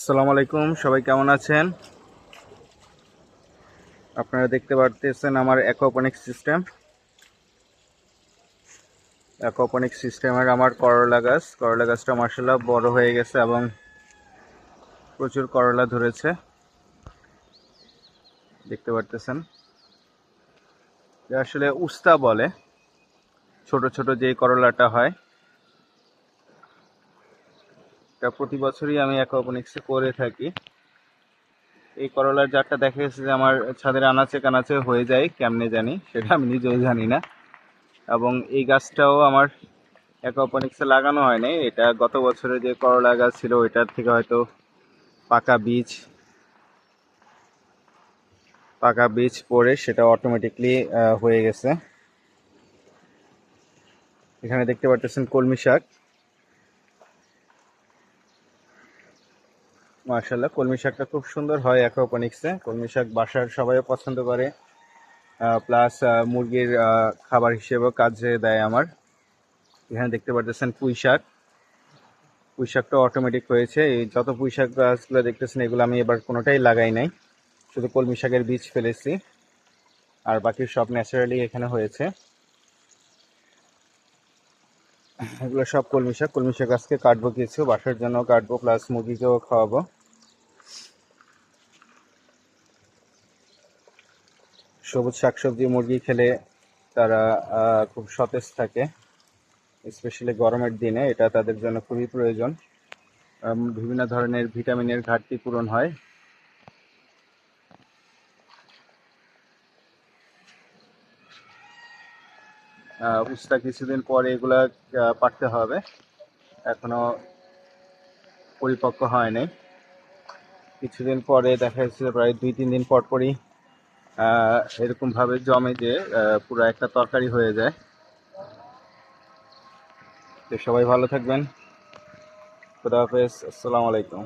আসসালামু আলাইকুম, সবাই কেমন আছেন? আপনারা দেখতে পারতেছেন আমার অ্যাকোপনিক সিস্টেম অ্যাকোপনিক সিস্টেমের আমার করলা গাছ। করলা গাছটা মার্শাল্লাহ বড় হয়ে গেছে এবং প্রচুর করলা ধরেছে। দেখতে পারতেছেন? আসলে উস্তা বলে, ছোট ছোট যে করলাটা হয়। এটা প্রতি বছরই আমি অ্যাকোপনিক্সে করে থাকি। এই করলার জারটা দেখা গেছে যে আমার ছাদের আনাচে কানাচে হয়ে যায়, কেমনে জানি সেটা আমি নিজেও জানি না। এবং এই গাছটাও আমার অ্যাকোপনিক্সে লাগানো হয় নাই। এটা গত বছরে যে করলা গাছ ছিল, ওইটার থেকে হয়তো পাকা বীজ পাকা বীজ পড়ে সেটা অটোমেটিকলি হয়ে গেছে। এখানে দেখতে পাচ্ছেন কলমি শাক। মার্শাল্লাহ কলমি শাকটা খুব সুন্দর হয় অ্যাকোপনিক্সে কলমি শাক বাসার সবাই পছন্দ করে। প্লাস মুরগির খাবার হিসেবেও কাজে দেয় আমার। এখানে দেখতে পাচ্ছেন পুঁই শাক। পুঁই শাকটা অটোমেটিক হয়েছে। এই যত পুঁই শাক গাছগুলো দেখতেছেন, এগুলো আমি এবার কোনোটাই লাগাই নাই। শুধু কলমি শাকের বীজ ফেলেছি। আর বাকি সব ন্যাচারালি এখানে হয়েছে। এগুলো সব কলমি শাক কলমি শাক আজকে কাটবো কিছু বাসার জন্য কাটবো প্লাস মুরগিকেও খাওয়াবো। সবুজ শাকসবজি মুরগি খেলে তারা খুব সতেজ থাকে। স্পেশালি গরমের দিনে, এটা তাদের জন্য খুবই প্রয়োজন। বিভিন্ন ধরনের ভিটামিনের ঘাটতি পূরণ হয়। উস্তা কিছুদিন পরে এগুলা পাড়তে হবে। এখনও পরিপক্ক হয় নাই। কিছুদিন পরে দেখা যাচ্ছে প্রায় দুই তিন দিন পর পরই আহ, এরকম ভাবে জমে যে পুরো একটা তরকারি হয়ে যায়। তো সবাই ভালো থাকবেন। খুদা হাফেজ। আসসালামু আলাইকুম।